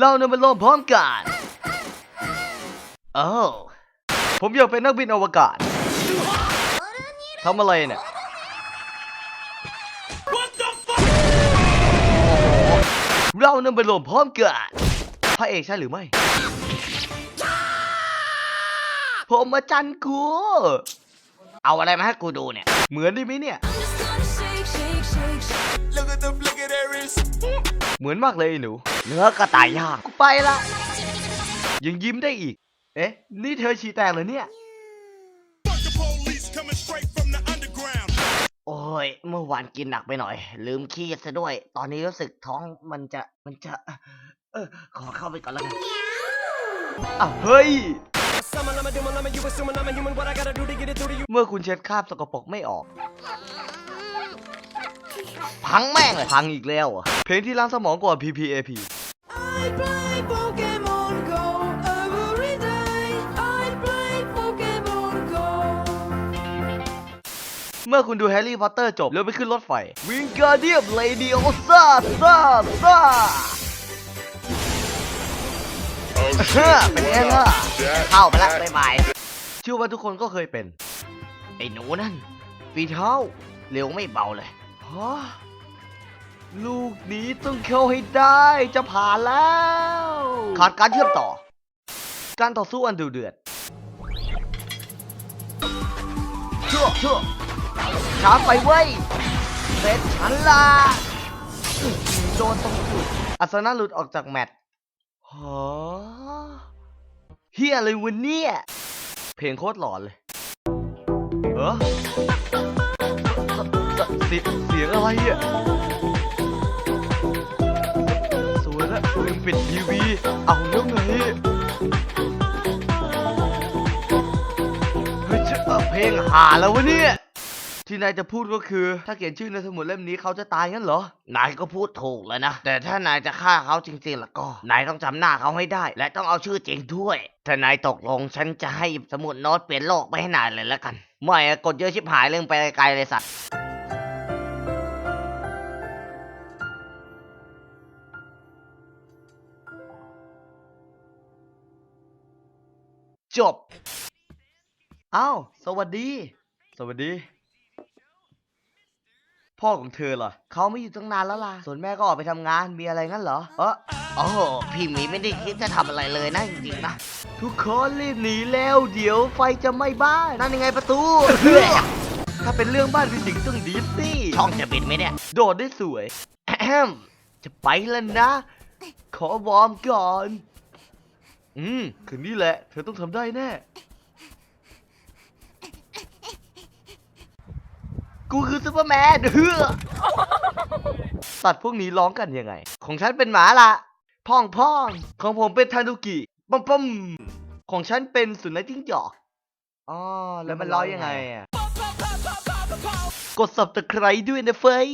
เราเนี่ยมันลงพร้อมกันโอ้าวผมอยากเป็นนักบินอวกาศทำอะไรเนี่ยเรานำไปรวมพร้อมกันพระเอกใช่หรือไม่ ผมมาจันกูเอาอะไรมาให้กูดูเนี่ย เหมือนได้ไหมเนี่ย Look at them, look at that wrist. เหมือนมากเลยไอ้หนู เนื้อกระต่ายย่าง กูไปละ ยังยิ้มได้อีก เอ๊ะ นี่เธอฉี่แตกเหรอเนี่ย Fuck the police coming straight from the underground. โอ้ย เมื่อวานกินหนักไปหน่อย ลืมขี้ซะด้วย ตอนนี้รู้สึกท้องมันจะ มันจะ เออ ขอเข้าไปก่อนแล้วกันอ้าวเฮ้ยเมื่อคุณเช็ดคราบสกปรกไม่ออก พังแม่งเลยพังอีกแล้วเหรอะเพลงที่ล้างสมองกว่า PPAP I play Pokemon Go every day. I play Pokemon Go. เมื่อคุณดูแฮร์รี่พอตเตอร์จบแล้วไปขึ้นรถไฟวิงการเดียมเลดีโอซ่าซ่าซ่าเป็นไงล่ะเข้าไปแล้วบ๊ายบายเชื่อว่าทุกคนก็เคยเป็น ไอ้หนูนั่น ฝีเท้า เร็วไม่เบาเลยฮะ ลูกนี้ต้องเข้าให้ได้จะผ่านแล้ว ขาดการเชื่อมต่อ การต่อสู้อันดุเดือดชั่วชั่วช้าไปเว้ยเสร็จฉันละโดนตรงจุดอัศนะหลุดออกจากแมตช์ฮะเฮียอะไรวะเนี่ย เพลงโคตรหลอนเลย เออเสียงอะไรอะ ปิดทีวี เอาแล้วไงเฮ้ยเจ้าเพลงหาแล้ววะเนี่ย ที่นายจะพูดก็คือ ถ้าเขียนชื่อในสมุดเล่มนี้เขาจะตายงั้นเหรอ นายก็พูดถูกแล้วนะ แต่ถ้านายจะฆ่าเขาจริงๆแล้วก็ นายต้องจำหน้าเขาให้ได้ และต้องเอาชื่อจริงด้วย ถ้านายตกลงฉันจะให้สมุดโน้ตเปลี่ยนโลกไปให้นายเลยแล้วกัน ไม่กดเยอะชิบหายเรื่องไปไกลเลยสัตว์ จบอ้าวสวัสดี สวัสดี พ่อของเธอเหรอเขาไม่อยู่ตั้งนานแล้วล่ะ ส่วนแม่ก็ออกไปทำงาน มีอะไรงั้นเหรอ เออโอ้โหพี่หมีไม่ได้คิดจะทำอะไรเลยนะจริงๆนะ ทุกคนรีบหนีแล้ว เดี๋ยวไฟจะไหม้บ้าน นั่นยังไงประตู ถ้าเป็นเรื่องบ้านพี่สิงห์ต้องดีสิช่องจะบินไหมเนี่ย โดดได้สวยแอมจะไปแล้วนะ ขอวอร์มก่อน อืมคืนนี้แหละ เธอต้องทำได้แน่ กูคือซูเปอร์แมนเฮือสัตว์พวกนี้ร้องกันยังไง ของฉันเป็นหมาละพ่องพ่องของผมเป็นทานุกิปั๊มปั๊มของฉันเป็นสุนัขจิ้งจอกอ๋อแล้วมันร้องยังไงอะ กด subscribe ด้วยนะเฟ้ย